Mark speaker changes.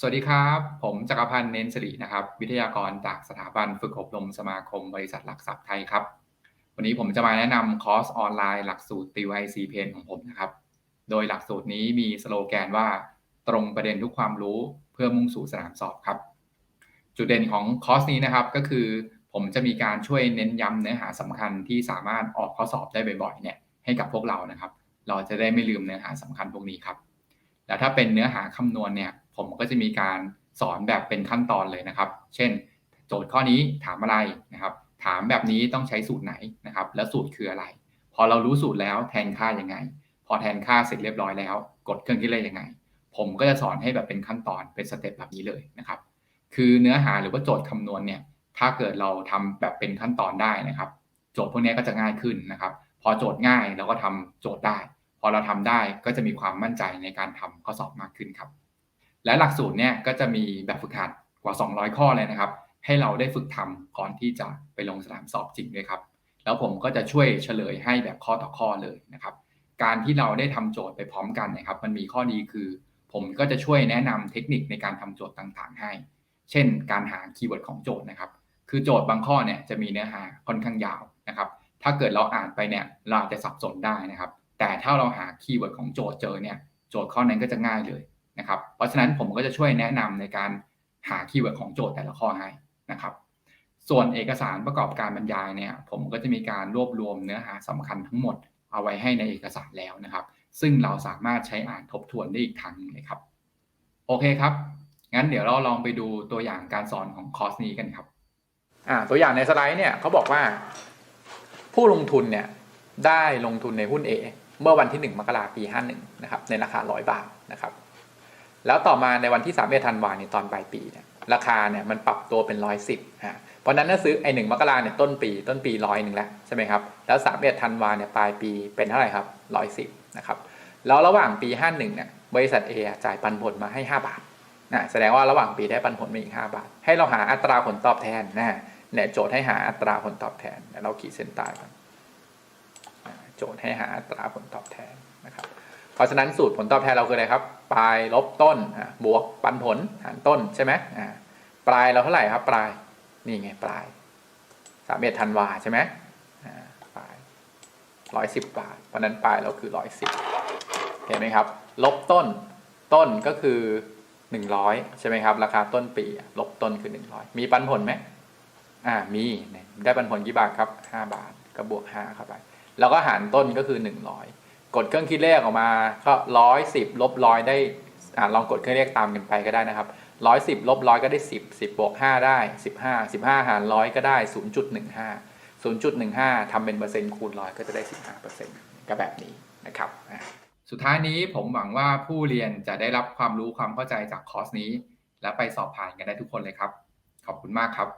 Speaker 1: สวัสดีครับ ผมจักรพันธ์เน้นสิรินะครับ วิทยากรจากสถาบันฝึกอบรมสมาคมบริษัทหลักทรัพย์ไทยครับ วันนี้ผมจะมาแนะนำคอร์สออนไลน์หลักสูตรติวไอซีเพนของผมนะครับ โดยหลักสูตรนี้มีสโลแกนว่าตรงประเด็นทุกความรู้เพื่อมุ่งสู่สนามสอบครับ จุดเด่นของคอร์สนี้นะครับก็คือ ผมจะมีการช่วยเน้นย้ำเนื้อหาสำคัญที่สามารถออกข้อสอบได้บ่อยๆเนี่ยให้กับพวกเรานะครับ เราจะได้ไม่ลืมเนื้อหาสำคัญพวกนี้ครับ แล้วถ้าเป็นเนื้อหาคำนวณเนี่ย ผมก็จะมีการสอนแบบเป็นขั้นตอนเลยนะครับ เช่น โจทย์ข้อนี้ถามอะไรนะครับ ถามแบบนี้ต้องใช้สูตรไหนนะครับ แล้วสูตรคืออะไร พอเรารู้สูตรแล้วแทนค่ายังไง พอแทนค่าเสร็จเรียบร้อยแล้ว กดเครื่องคิดเลขยังไง ผมก็จะสอนให้แบบเป็นขั้นตอนเป็นสเต็ปแบบนี้เลยนะครับ คือเนื้อหาหรือว่าโจทย์คำนวณเนี่ย ถ้าเกิดเราทำแบบเป็นขั้นตอนได้นะครับ โจทย์พวกนี้ก็จะง่ายขึ้นนะครับ พอโจทย์ง่ายเราก็ทำโจทย์ได้ พอเราทำได้ก็จะมีความมั่นใจในการทำข้อสอบมากขึ้นครับ และหลักสูตรเนี่ยก็จะมีแบบฝึกหัดกว่า 200 ข้อเลยนะครับ ให้เราได้ฝึกทำก่อนที่จะไปลงสนามสอบจริงด้วยครับ แล้วผมก็จะช่วยเฉลยให้แบบข้อต่อข้อเลยนะครับ การที่เราได้ทำโจทย์ไปพร้อมกันนะครับ มันมีข้อดีคือ ผมก็จะช่วยแนะนำเทคนิคในการทำโจทย์ต่างๆ ให้ เช่น การหาคีย์เวิร์ดของโจทย์นะครับ คือโจทย์บางข้อเนี่ยจะมีเนื้อหาค่อนข้างยาวนะครับ ถ้าเกิดเราอ่านไปเนี่ยเราอาจจะสับสนได้นะครับ แต่ถ้าเราหาคีย์เวิร์ดของโจทย์เจอเนี่ยโจทย์ข้อนั้นก็จะง่ายเลย นะครับ เพราะฉะนั้นผมก็จะช่วยแนะนำในการหาคีย์เวิร์ดของโจทย์แต่ละข้อให้นะครับ ส่วนเอกสารประกอบการบรรยายเนี่ย ผมก็จะมีการรวบรวมเนื้อหาสำคัญทั้งหมดเอาไว้ให้ในเอกสารแล้วนะครับ ซึ่งเราสามารถใช้อ่านทบทวนได้อีกครั้งเลยครับ โอเคครับ งั้นเดี๋ยวเราลองไปดูตัวอย่างการสอนของคอร์สนี้กันครับ
Speaker 2: อ่าตัวอย่างในสไลด์เนี่ยเขาบอกว่า ผู้ลงทุนเนี่ยได้ลงทุนในหุ้น A เมื่อวันที่ 1 มกราปี 51 นะครับ ในราคา 100 บาทนะครับ แล้วต่อมาในวันที่3เดือนธันวาเนี่ยตอนปลายปีเนี่ยราคาเนี่ยมันปรับตัวเป็น110ฮะเพราะนั้นถ้าซื้อไอ้หนึ่งมกราเนี่ยต้นปีต้นปีร้อยหนึ่งแล้วใช่ไหมครับแล้ว3เดือนธันวาเนี่ยปลายปีเป็นเท่าไหร่ครับ110นะครับแล้วระหว่างปี 51เนี่ยบริษัท A อะจ่ายปันผลมาให้ 5 บาทนะแสดงว่าระหว่างปีได้ปันผลมาอีก 5 บาท ให้เราหาอัตราผลตอบแทนนะเนี่ยโจทย์ให้หาอัตราผลตอบแทนเดี๋ยวเราขีดเส้นใต้ก่อนอ่าโจทย์ให้หาอัตราผลตอบแทนนะครับ เพราะฉะนั้นสูตรผลตอบแทนเราคืออะไรครับปลายลบต้นบวกปันผลหารต้นใช่ไหมปลายเราเท่าไหร่ครับ ปลายนี่ไงปลายสามเอ็ดธันวาใช่ไหมปลายร้อยสิบบาทเพราะนั้นปลายเราคือร้อยสิบเห็นไหมครับ ลบต้นต้นก็คือหนึ่งร้อยใช่ไหมครับ ราคาต้นปีลบต้นคือหนึ่งร้อยมีปันผลไหมอ่ามีได้ปันผลกี่บาทครับห้าบาทก็บวกห้าเข้าไป แล้วก็หารต้นก็คือหนึ่งร้อย กดเครื่องคิดเลขออกมาก็ร้อยสิบลบร้อยได้อ่าลองกดเครื่องเลขตามกันไปก็ได้นะครับร้อยสิบลบร้อยก็ได้สิบสิบบวกห้าได้สิบห้าสิบห้าหารร้อยก็ได้ศูนย์จุดหนึ่งห้าศูนย์จุดหนึ่งห้าทำเป็นเปอร์เซ็นต์คูณร้อยก็จะได้สิบห้าเปอร์เซ็นต์ก็แบบนี้นะครับ
Speaker 1: สุดท้ายนี้ผมหวังว่าผู้เรียนจะได้รับความรู้ความเข้าใจจากคอร์สนี้ และไปสอบผ่านกันได้ทุกคนเลยครับ ขอบคุณมากครับ